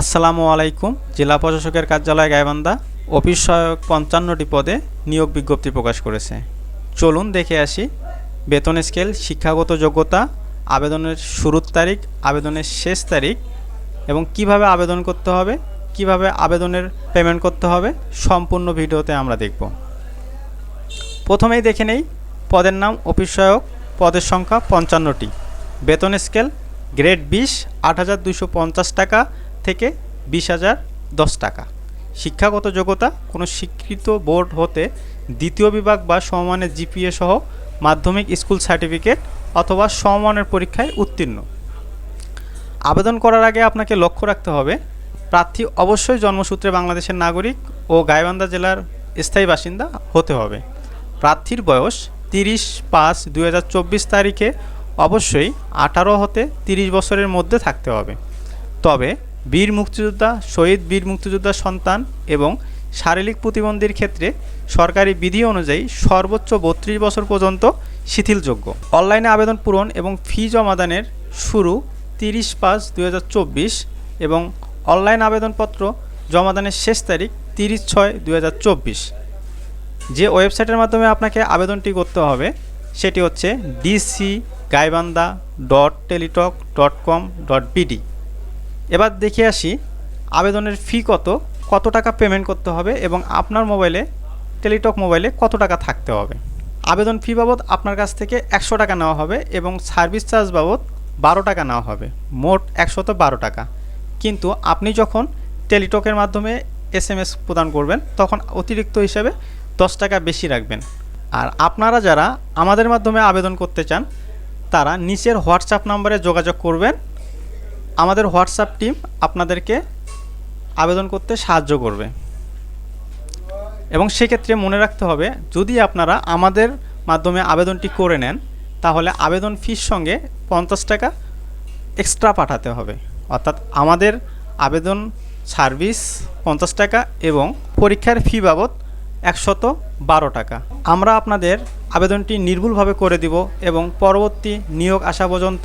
আসসালামু আলাইকুম, জেলা প্রশাসকের কার্যালয় গাইবান্ধা, অফিস সহায়ক পঞ্চান্নটি পদে নিয়োগ বিজ্ঞপ্তি প্রকাশ করেছে। চলুন দেখে আসি, বেতন স্কেল, শিক্ষাগত যোগ্যতা, আবেদনের শুরুর তারিখ, আবেদনের শেষ তারিখ, এবং কীভাবে আবেদন করতে হবে, কীভাবে আবেদনের পেমেন্ট করতে হবে, সম্পূর্ণ ভিডিওতে আমরা দেখব। প্রথমেই দেখে নেই, পদের নাম, অফিস সহায়ক, পদের সংখ্যা পঞ্চান্নটি। বেতন স্কেল, গ্রেড বিশ, আট টাকা থেকে বিশ হাজার দশ টাকা। শিক্ষাগত যোগ্যতা, কোনো স্বীকৃত বোর্ড হতে দ্বিতীয় বিভাগ বা সমমানের জিপিএ সহ মাধ্যমিক স্কুল সার্টিফিকেট অথবা সমমানের পরীক্ষায় উত্তীর্ণ। আবেদন করার আগে আপনাকে লক্ষ্য রাখতে হবে, প্রার্থী অবশ্যই জন্মসূত্রে বাংলাদেশের নাগরিক ও গাইবান্ধা জেলার স্থায়ী বাসিন্দা হতে হবে। প্রার্থীর বয়স তিরিশ পাঁচ দুই তারিখে অবশ্যই আঠারো হতে তিরিশ বছরের মধ্যে থাকতে হবে। তবে বীর মুক্তিযোদ্ধা, শহীদ বীর মুক্তিযোদ্ধার সন্তান এবং শারীরিক প্রতিবন্ধীর ক্ষেত্রে সরকারি বিধি অনুযায়ী সর্বোচ্চ বত্রিশ বছর পর্যন্ত শিথিলযোগ্য। অনলাইনে আবেদন পূরণ এবং ফি জমাদানের শুরু তিরিশ পাঁচ দুই এবং অনলাইন আবেদনপত্র জমাদানের শেষ তারিখ তিরিশ ছয় দুই যে ওয়েবসাইটের মাধ্যমে আপনাকে আবেদনটি করতে হবে সেটি হচ্ছে DC Gaibandha dot Teletalk dot com dot BD. এবার দেখে আসি আবেদনের ফি কত কত টাকা পেমেন্ট করতে হবে এবং আপনার মোবাইলে টেলিটক মোবাইলে কত টাকা থাকতে হবে। আবেদন ফি বাবদ আপনার কাছ থেকে একশো টাকা নেওয়া হবে এবং সার্ভিস চার্জ বাবদ বারো টাকা নেওয়া হবে। মোট একশত বারো টাকা। কিন্তু আপনি যখন টেলিটকের মাধ্যমে এস এম এস প্রদান করবেন, তখন অতিরিক্ত হিসাবে দশ টাকা বেশি রাখবেন। আর আপনারা যারা আমাদের মাধ্যমে আবেদন করতে চান, তারা নিচের হোয়াটসঅ্যাপ নাম্বারে যোগাযোগ করবেন আমাদের হোয়াটসঅ্যাপ টিম আপনাদেরকে আবেদন করতে সাহায্য করবে। এবং সেক্ষেত্রে মনে রাখতে হবে, যদি আপনারা আমাদের মাধ্যমে আবেদনটি করে নেন, তাহলে আবেদন ফির সঙ্গে পঞ্চাশ টাকা এক্সট্রা পাঠাতে হবে। অর্থাৎ আমাদের আবেদন সার্ভিস পঞ্চাশ টাকা এবং পরীক্ষার ফি বাবদ একশত বারো টাকা। আমরা আপনাদের আবেদনটি নির্ভুলভাবে করে দিব এবং পরবর্তী নিয়োগ আসা পর্যন্ত